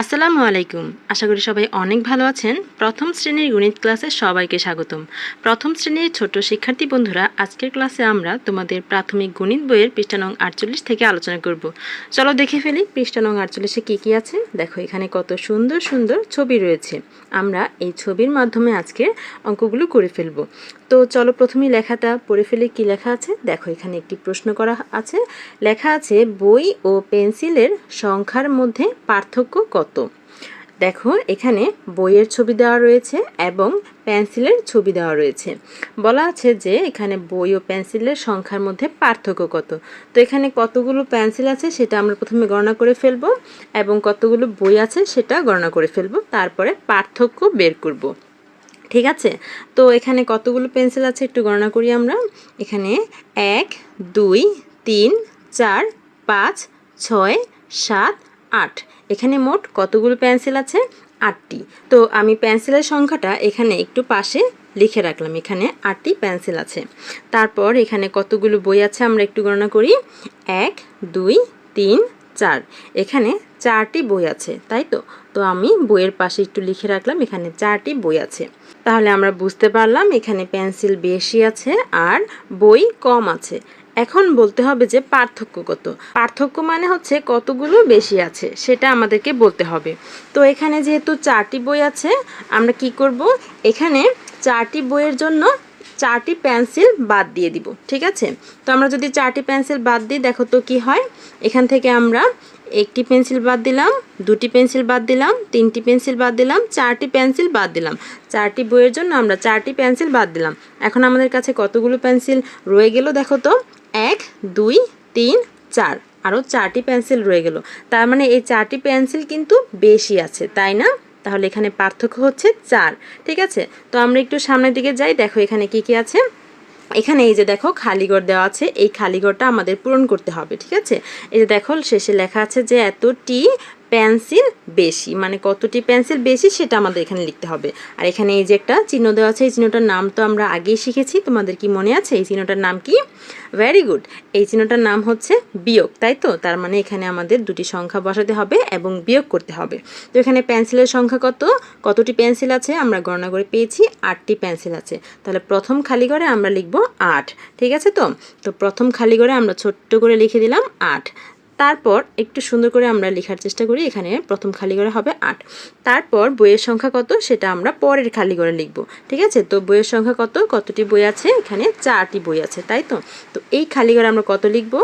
আসসালামু আলাইকুম। আশা করি সবাই অনেক ভালো আছেন। প্রথম শ্রেণির গণিত ক্লাসে সবাইকে স্বাগতম। প্রথম শ্রেণির ছোট শিক্ষার্থী বন্ধুরা, আজকের ক্লাসে আমরা তোমাদের প্রাথমিক গণিত বইয়ের পৃষ্ঠা নং আটচল্লিশ থেকে আলোচনা করব। চলো দেখে ফেলি পৃষ্ঠা নং আটচল্লিশে কী কী আছে। দেখো, এখানে কত সুন্দর সুন্দর ছবি রয়েছে। আমরা এই ছবির মাধ্যমে আজকে অঙ্কগুলো করে ফেলব। তো চলো প্রথমেই লেখাটা পড়ে ফেলে, কি লেখা আছে? দেখো, এখানে একটি প্রশ্ন করা আছে। লেখা আছে, বই ও পেন্সিলের সংখ্যার মধ্যে পার্থক্য কত? দেখো, এখানে বইয়ের ছবি দেওয়া রয়েছে এবং পেন্সিলের ছবি দেওয়া রয়েছে। বলা আছে যে এখানে বই ও পেন্সিলের সংখ্যার মধ্যে পার্থক্য কত। তো এখানে কতগুলো পেন্সিল আছে সেটা আমরা প্রথমে গণনা করে ফেলব এবং কতগুলো বই আছে সেটা গণনা করে ফেলব। তারপরে পার্থক্য বের করব। ঠিক আছে? তো এখানে কতগুলো পেন্সিল আছে একটু গণনা করি আমরা। এখানে এক, দুই, তিন, চার, পাঁচ, ছয়, সাত, আট। এখানে মোট কতগুলো পেন্সিল আছে? আটটি। তো আমি পেন্সিলের সংখ্যাটা এখানে একটু পাশে লিখে রাখলাম, এখানে আটটি পেন্সিল আছে। তারপর এখানে কতগুলো বই আছে আমরা একটু গণনা করি। এক, দুই, তিন, চার। এখানে চারটি বই আছে, তাই তো? তো আমি বইয়ের পাশে একটু লিখে রাখলাম, এখানে চারটি বই আছে। তাহলে আমরা বুঝতে পারলাম এখানে পেন্সিল বেশি আছে আর বই কম আছে। এখন বলতে হবে যে পার্থক্য কত পার্থক্য মানে হচ্ছে কতগুলো বেশি আছে, সেটা আমাদেরকে বলতে হবে। তো এখানে যেহেতু চারটি বই আছে, আমরা কি করব? এখানে চারটি বইয়ের জন্য চারটি পেন্সিল বাদ দিয়ে দিব, ঠিক আছে? তো আমরা যদি চারটি পেন্সিল বাদ দিই, দেখো তো কি হয়। এখান থেকে আমরা একটি পেন্সিল বাদ দিলাম, দুটি পেন্সিল বাদ দিলাম, তিনটি পেন্সিল বাদ দিলাম, চারটি পেন্সিল বাদ দিলাম। চারটি বইয়ের জন্য আমরা চারটি পেন্সিল বাদ দিলাম। এখন আমাদের কাছে কতগুলো পেন্সিল রয়ে গেল, দেখো তো। এক, দুই, তিন, চার। আরও চারটি পেন্সিল রয়ে গেল। তার মানে এই চারটি পেন্সিল কিন্তু বেশি আছে, তাই না? তাহলে এখানে পার্থক্য হচ্ছে চার, ঠিক আছে? তো আমরা একটু সামনের দিকে যাই, দেখো এখানে কি কি আছে। এখানে এই যে দেখো খালিঘর দেওয়া আছে, এই খালিঘরটা আমাদের পূরণ করতে হবে, ঠিক আছে? এই যে দেখো শেষে লেখা আছে যে এতটি পেন্সিল বেশি মানে কতটি পেন্সিল বেশি সেটা আমাদের এখানে লিখতে হবে। আর এখানে এই যে একটা চিহ্ন দেওয়া আছে, এই চিহ্নটার নাম তো আমরা আগেই শিখেছি, তোমাদের কি মনে আছে? এই চিহ্নটার নাম কি? ভেরি গুড এই চিহ্নটার নাম হচ্ছে বিয়োগ, তাই তো? তার মানে এখানে আমাদের দুটি সংখ্যা বসাতে হবে এবং বিয়োগ করতে হবে। তো এখানে পেন্সিলের সংখ্যা কত? কতটি পেন্সিল আছে? আমরা গণনা করে পেয়েছি, আটটি পেন্সিল আছে। তাহলে প্রথম খালি ঘরে আমরা লিখব আট, ঠিক আছে তো? তো প্রথম খালি ঘরে আমরা ছোট্ট করে লিখে দিলাম আট। তারপর একটু সুন্দর করে আমরা লেখার চেষ্টা করি, এখানে প্রথম খালি ঘরে হবে আট। তারপর বইয়ের সংখ্যা কত সেটা আমরা পরের খালি করে লিখব, ঠিক আছে? তো বইয়ের সংখ্যা কত? কতটি বই আছে? এখানে চারটি বই আছে, তাই তো? তো এই খালি করে আমরা কত লিখব?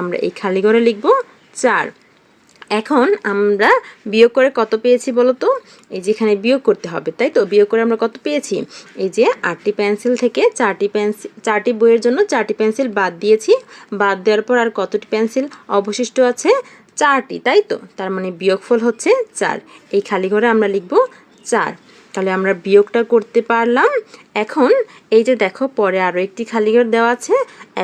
আমরা এই খালি ঘরে লিখব চার। এখন আমরা বিয়োগ করে কত পেয়েছি বলো তো এই যে এখানে বিয়োগ করতে হবে, তাই তো? বিয়োগ করে আমরা কত পেয়েছি? এই যে আটটি পেন্সিল থেকে চারটি পেন্সিল চারটি বইয়ের জন্য চারটি পেন্সিল বাদ দিয়েছি। বাদ দেওয়ার পর আর কতটি পেন্সিল অবশিষ্ট আছে? চারটি, তাই তো? তার মানে বিয়োগফল হচ্ছে চার। এই খালি ঘরে আমরা লিখব চার। তাহলে আমরা বিয়োগটা করতে পারলাম। এখন এই যে দেখো, পরে আরও একটি খালি ঘর দেওয়া আছে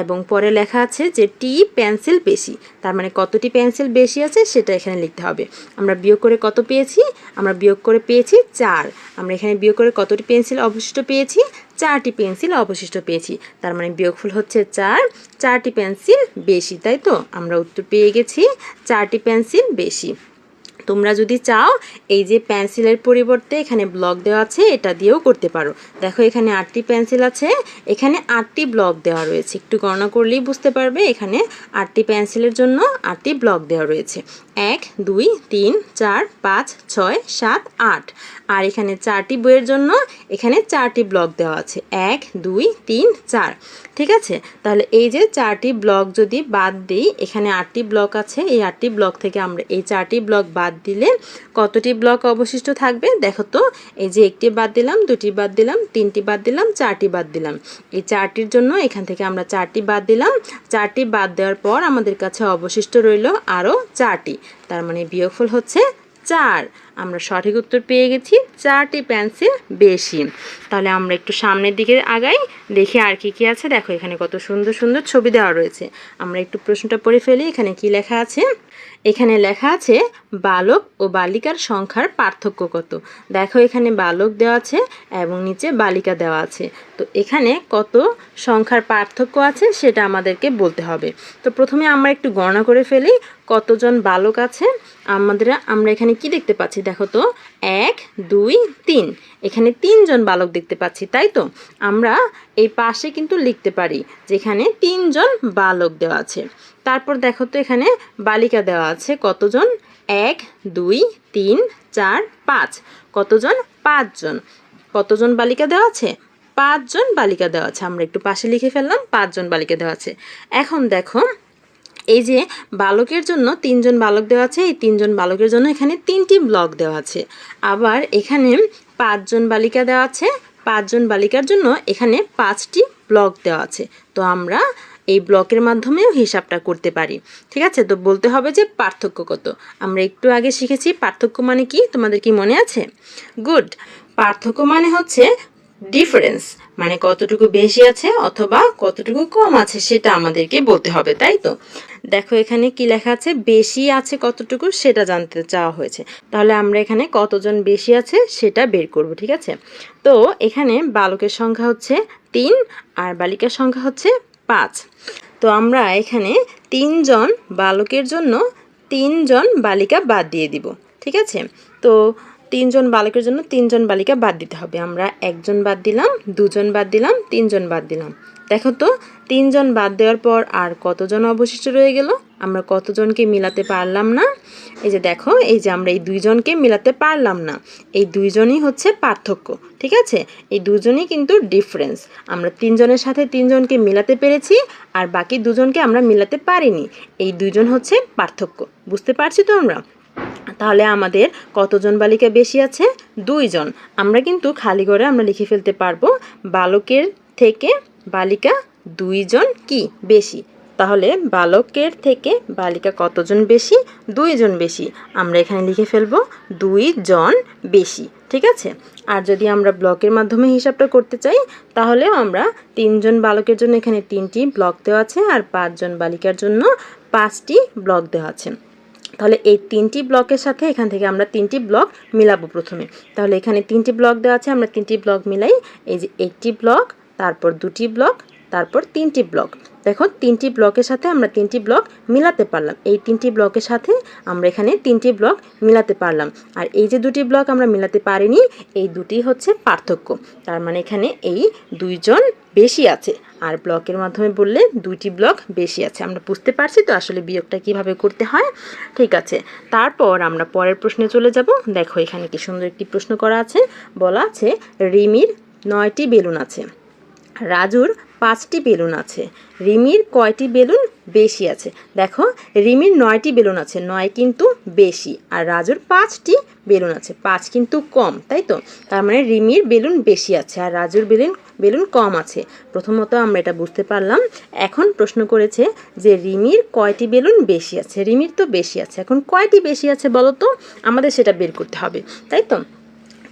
এবং পরে লেখা আছে যে টি পেন্সিল বেশি। তার মানে কতটি পেন্সিল বেশি আছে সেটা এখানে লিখতে হবে। আমরা বিয়োগ করে কত পেয়েছি? আমরা বিয়োগ করে পেয়েছি চার। আমরা এখানে বিয়োগ করে কতটি পেন্সিল অবশিষ্ট পেয়েছি? চারটি পেন্সিল অবশিষ্ট পেয়েছি। তার মানে বিয়োগফল হচ্ছে চার। চারটি পেন্সিল বেশি, তাই তো? আমরা উত্তর পেয়ে গেছি, চারটি পেন্সিল বেশি। তোমরা যদি চাও, এই যে পেন্সিলের পরিবর্তে এখানে ব্লক দেওয়া আছে, এটা দিয়েও করতে পারো। দেখো, এখানে আটটি পেন্সিল আছে, এখানে আটটি ব্লক দেওয়া রয়েছে। একটু গণনা করলেই বুঝতে পারবে, এখানে আটটি পেন্সিলের জন্য আটটি ব্লক দেওয়া রয়েছে। এক, দুই, তিন, চার, পাঁচ, ছয়, সাত, আট। আর এখানে চারটি বইয়ের জন্য এখানে চারটি ব্লক দেওয়া আছে। এক, দুই, তিন, চার। ঠিক আছে? তাহলে এই যে চারটি ব্লক যদি বাদ দিই, এখানে আটটি ব্লক আছে। এই আটটি ব্লক থেকে আমরা এই চারটি ব্লক বাদ দিলে কতটি ব্লক অবশিষ্ট থাকবে? দেখো তো, এই যে একটি বাদ দিলাম, দুটি বাদ দিলাম, তিনটি বাদ দিলাম, চারটি বাদ দিলাম। এই চারটির জন্য এখান থেকে আমরা চারটি বাদ দিলাম। চারটি বাদ দেওয়ার পর আমাদের কাছে অবশিষ্ট রইল আরও চারটি। তার মানে বিয়োগফল হচ্ছে চার। আমরা সঠিক উত্তর পেয়ে গেছি, চারটি পেন্সিল বেশি। তাহলে আমরা একটু সামনের দিকে আগাই, দেখি আর কি কি আছে। দেখো এখানে কত সুন্দর সুন্দর ছবি দেওয়া রয়েছে। আমরা একটু প্রশ্নটা পড়ে ফেলি, এখানে কি লেখা আছে? এখানে লেখা আছে, বালক ও বালিকার সংখ্যার পার্থক্য কত? দেখো এখানে বালক দেওয়া আছে এবং নিচে বালিকা দেওয়া আছে। তো এখানে কত সংখ্যার পার্থক্য আছে সেটা আমাদেরকে বলতে হবে। তো প্রথমে আমরা একটু গণনা করে ফেলি, কতজন বালক আছে? আমাদের, আমরা এখানে কি দেখতে পাচ্ছি? দেখো তো, এক, দুই, তিন। এখানে তিনজন বালক দেখতে পাচ্ছি, তাই তো? আমরা এই পাশে কিন্তু লিখতে পারি, যেখানে তিনজন বালক দেওয়া আছে। তারপর দেখো তো এখানে বালিকা দেওয়া আছে, কতজন? এক, দুই, তিন, চার, পাঁচ। কতজন? পাঁচজন। কতজন বালিকা দেওয়া আছে? পাঁচজন বালিকা দেওয়া আছে। আমরা একটু পাশে লিখে ফেললাম, পাঁচজন বালিকা দেওয়া আছে। এখন দেখো, এই যে বালকের জন্য তিনজন বালক দেওয়া আছে, এই তিনজন বালকের জন্য এখানে তিনটি ব্লক দেওয়া আছে। আবার এখানে পাঁচজন বালিকা দেওয়া আছে পাঁচজন বালিকার জন্য এখানে পাঁচটি ব্লক দেওয়া আছে। তো আমরা এই ব্লকের মাধ্যমেও হিসাবটা করতে পারি। ঠিক আছে? তো বলতে হবে যে পার্থক্য কত? আমরা একটু আগে শিখেছি, পার্থক্য মানে কি? তোমাদের কি মনে আছে? গুড পার্থক্য মানে হচ্ছে ডিফারেন্স মানে কতটুকু বেশি আছে অথবা কতটুকু কম আছে সেটা আমাদেরকে বলতে হবে, তাই তো? দেখো এখানে কি লেখা আছে? বেশি আছে কতটুকু সেটা জানতে চাওয়া হয়েছে। তাহলে আমরা এখানে কতজন বেশি আছে সেটা বের করব, ঠিক আছে? তো এখানে বালকের সংখ্যা হচ্ছে তিন আর বালিকার সংখ্যা হচ্ছে পাঁচ। তো আমরা এখানে তিনজন বালকের জন্য তিনজন বালিকা বাদ দিয়ে দিব, ঠিক আছে? তো তিনজন বালকের জন্য তিনজন বালিকা বাদ দিতে হবে। আমরা একজন বাদ দিলাম, দুজন বাদ দিলাম, তিনজন বাদ দিলাম। দেখো তো, তিনজন বাদ দেওয়ার পর আর কতজন অবশিষ্ট রয়ে গেল? আমরা কতজনকে মিলাতে পারলাম না? এই যে দেখো, এই যে আমরা এই দুইজনকে মিলাতে পারলাম না। এই দুইজনই হচ্ছে পার্থক্য, ঠিক আছে? এই দুজনই কিন্তু ডিফারেন্স আমরা তিনজনের সাথে তিনজনকে মিলাতে পেরেছি আর বাকি দুজনকে আমরা মিলাতে পারিনি। এই দুইজন হচ্ছে পার্থক্য, বুঝতে পারছি তো আমরা? তাহলে আমাদের কতজন বালিকা বেশি আছে? দুইজন। আমরা কিন্তু খালি করে আমরা লিখে ফেলতে পারব, বালকের থেকে বালিকা দুইজন কি বেশি? তাহলে বালকের থেকে বালিকা কতজন বেশি? দুইজন বেশি। আমরা এখানে লিখে ফেলব, দুইজন বেশি। ঠিক আছে? আর যদি আমরা ব্লকের মাধ্যমে হিসাবটা করতে চাই, তাহলেও আমরা তিনজন বালকের জন্য এখানে তিনটি ব্লক দেওয়া আছে আর পাঁচজন বালিকার জন্য পাঁচটি ব্লক দেওয়া আছে। তাহলে এই তিনটি ব্লকের সাথে এখান থেকে আমরা তিনটি ব্লক মিলাবো প্রথমে। তাহলে এখানে তিনটি ব্লক দেওয়া আছে, আমরা তিনটি ব্লক মিলাই এই যে একটি ব্লক, তারপর দুটি ব্লক, তারপর তিনটি ব্লক। দেখো তিনটি ব্লকের সাথে আমরা তিনটি ব্লক মিলাতে পারলাম। এই তিনটি ব্লকের সাথে আমরা এখানে তিনটি ব্লক মিলাতে পারলাম। আর এই যে দুটি ব্লক আমরা মিলাতে পারিনি, এই দুটি হচ্ছে পার্থক্য। তার মানে এখানে এই দুইজন বেশি আছে। আর ব্লকের মাধ্যমে বললে দুইটি ব্লক বেশি আছে। আমরা বুঝতে পারছি তো আসলে বিয়োগটা কীভাবে করতে হয়? ঠিক আছে। তারপর আমরা পরের প্রশ্নে চলে যাব। দেখো এখানে কি সুন্দর একটি প্রশ্ন করা আছে। বলা আছে, রিমির নয়টি বেলুন আছে। রাজুর পাঁচটি বেলুন আছে। রিমির কয়টি বেলুন? বেশি আছে। দেখো, রিমির নয়টি বেলুন আছে, নয় কিন্তু বেশি, আর রাজুর পাঁচটি বেলুন আছে, পাঁচ কিন্তু কম, তাই তো? তার মানে রিমির বেলুন বেশি আছে, আর রাজুর বেলুন বেলুন কম আছে। প্রথমত আমরা এটা বুঝতে পারলাম, এখন প্রশ্ন করেছে যে রিমির কয়টি বেলুন বেশি আছে? রিমির তো বেশি আছে, এখন কয়টি বেশি আছে বলো তো? আমাদের সেটা বের করতে হবে, তাই তো?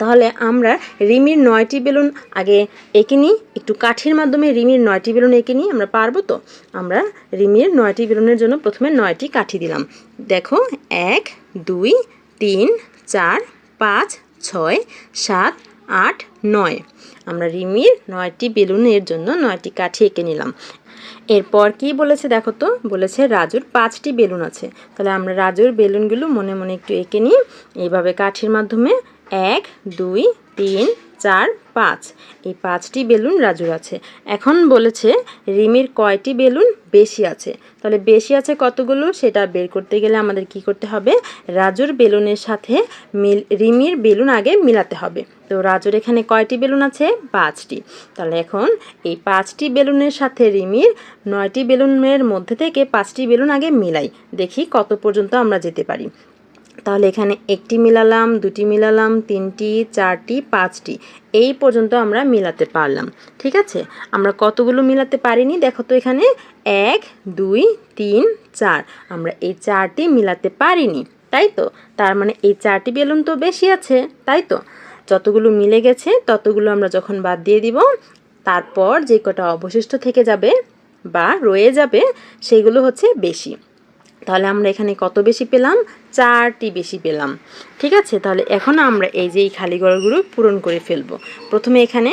তাহলে আমরা রিমির নয়টি বেলুন আগে এঁকে নিই। একটু কাঠির মাধ্যমে রিমির নয়টি বেলুন এঁকে নিই, আমরা পারব তো? আমরা রিমির নয়টি বেলুনের জন্য প্রথমে নয়টি কাঠি দিলাম। দেখো, এক, দুই, তিন, চার, পাঁচ, ছয়, সাত, আট, নয়। আমরা রিমির নয়টি বেলুনের জন্য নয়টি কাঠি এঁকে নিলাম। এরপর কি বলেছে দেখো তো? বলেছে রাজুর পাঁচটি বেলুন আছে। তাহলে আমরা রাজুর বেলুনগুলো মনে মনে একটু এঁকে নিই। এইভাবে কাঠির মাধ্যমে এক, দুই, তিন, চার, পাঁচ। এই পাঁচটি বেলুন রাজুর আছে। এখন বলেছে, রিমির কয়টি বেলুন বেশি আছে? তাহলে বেশি আছে কতগুলো? সেটা বের করতে গেলে আমাদের কি করতে হবে? রাজুর বেলুনের সাথে মিল, রিমির বেলুন আগে মিলাতে হবে। তো রাজুর এখানে কয়টি বেলুন আছে? পাঁচটি। তাহলে এখন এই পাঁচটি বেলুনের সাথে রিমির নয়টি বেলুনের মধ্যে থেকে পাঁচটি বেলুন আগে মিলাই। দেখি কত পর্যন্ত আমরা যেতে পারি। তাহলে এখানে একটি মিলালাম, দুটি মিলালাম, তিনটি, চারটি, পাঁচটি। এই পর্যন্ত আমরা মিলাতে পারলাম, ঠিক আছে? আমরা কতগুলো মিলাতে পারিনি? দেখো তো এখানে এক, দুই, তিন, চার। আমরা এই চারটি মিলাতে পারিনি, তাই তো? তার মানে এই চারটি বেলুন তো বেশি আছে, তাই তো? যতগুলো মিলে গেছে, ততগুলো আমরা যখন বাদ দিয়ে দিব, তারপর যে কটা অবশিষ্ট থেকে যাবে বা রয়ে যাবে, সেগুলো হচ্ছে বেশি। তাহলে আমরা এখানে কত বেশি পেলাম? চারটি বেশি পেলাম। ঠিক আছে? তাহলে এখন আমরা এই যে এই খালি ঘরগুলো পূরণ করে ফেলব। প্রথমে এখানে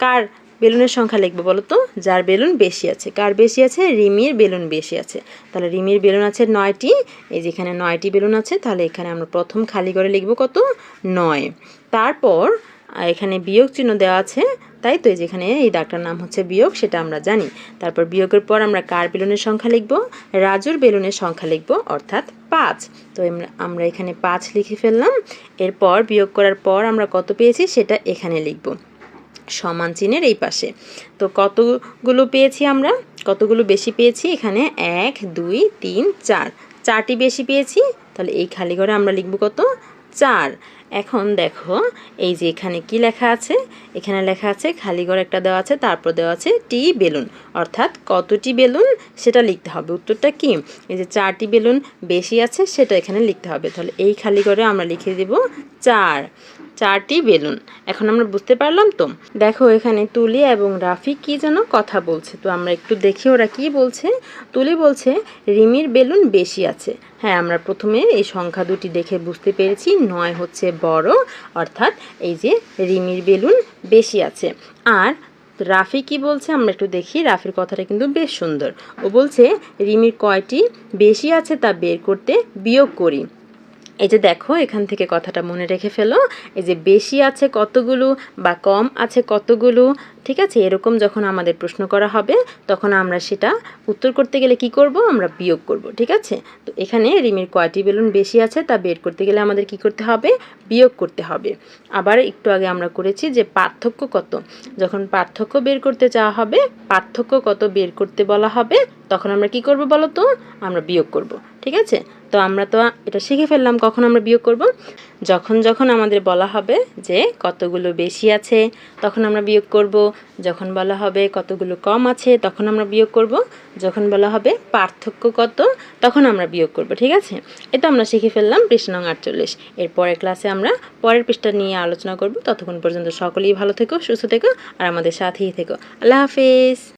কার বেলুনের সংখ্যা লিখব বলো তো যার বেলুন বেশি আছে। কার বেশি আছে? রিমির বেলুন বেশি আছে। তাহলে রিমির বেলুন আছে নয়টি। এই যেখানে নয়টি বেলুন আছে, তাহলে এখানে আমরা প্রথম খালি করে লিখব কত? নয়। তারপর এখানে বিয়োগ চিহ্ন দেওয়া আছে। তাই তো যেখানে এই দাগটার নাম হচ্ছে বিয়োগ, সেটা আমরা জানি। তারপর বিয়োগের পর আমরা কার বেলুনের সংখ্যা লিখব? রাজুর বেলুনের সংখ্যা লিখব, অর্থাৎ পাঁচ। তো আমরা এখানে পাঁচ লিখে ফেললাম। এরপর বিয়োগ করার পর আমরা কত পেয়েছি? সেটা এখানে লিখব। সমান চিহ্নের এই পাশে। তো কতগুলো পেয়েছি আমরা? কতগুলো বেশি পেয়েছি? এখানে এক, দুই, তিন, চার। চারটি বেশি পেয়েছি? তাহলে এই খালি ঘরে আমরা লিখব কত? চার। এখন দেখো, এই যে এখানে কি লেখা আছে? এখানে লেখা আছে, খালি ঘর একটা দেওয়া আছে, তারপর দেওয়া আছে টি বেলুন। অর্থাৎ কতটি বেলুন সেটা লিখতে হবে। উত্তরটা কি? এই যে চারটি বেলুন বেশি আছে সেটা এখানে লিখতে হবে। তাহলে এই খালি ঘরে আমরা লিখে দেব চার। চারটি বেলুন। এখন আমরা বুঝতে পারলাম তো। দেখো এখানে তুলি এবং রাফি কি যেন কথা বলছে। তো আমরা একটু দেখি ওরা কি বলছে। তুলি বলছে, রিমির বেলুন বেশি আছে। হ্যাঁ আমরা প্রথমে এই সংখ্যা দুটি দেখে বুঝতে পেরেছি। নয় হচ্ছে বড়, অর্থাৎ এই যে রিমির বেলুন বেশি আছে। আর রাফি কি বলছে? আমরা একটু দেখি। রাফির কথাটা কিন্তু বেশ সুন্দর। ও বলছে, রিমির কয়টি বেশি আছে তা বের করতে বিয়োগ করি। এই যে দেখো, এখান থেকে কথাটা মনে রেখে ফেলো। এই যে বেশি আছে কতগুলো বা কম আছে কতগুলো, ঠিক আছে? এরকম যখন আমাদের প্রশ্ন করা হবে, তখন আমরা সেটা উত্তর করতে গেলে কি করব? আমরা বিয়োগ করব, ঠিক আছে? তো এখানে রিমের কয়টি বেলুন বেশি আছে, তা বের করতে গেলে আমাদের কি করতে হবে? বিয়োগ করতে হবে। আবার একটু আগে আমরা করেছি যে পার্থক্য কত। যখন পার্থক্য বের করতে চাওয়া হবে, পার্থক্য কত বের করতে বলা হবে, তখন আমরা কি করব বলো তো? আমরা বিয়োগ করব, ঠিক আছে? তো আমরা তো এটা শিখে ফেললাম কখন আমরা বিয়োগ করব। যখন যখন আমাদের বলা হবে যে কতগুলো বেশি আছে, তখন আমরা বিয়োগ করব। যখন বলা হবে কতগুলো কম আছে, তখন আমরা বিয়োগ করব। যখন বলা হবে পার্থক্য কত, তখন আমরা বিয়োগ করব, ঠিক আছে? এটা আমরা শিখে ফেললাম পৃষ্ঠা নং আটচল্লিশ। এর পরের ক্লাসে আমরা পরের পৃষ্ঠা নিয়ে আলোচনা করব। ততক্ষণ পর্যন্ত সকলেই ভালো থেকো, সুস্থ থেকো, আর আমাদের সাথেই থেকো। আল্লাহ হাফেজ।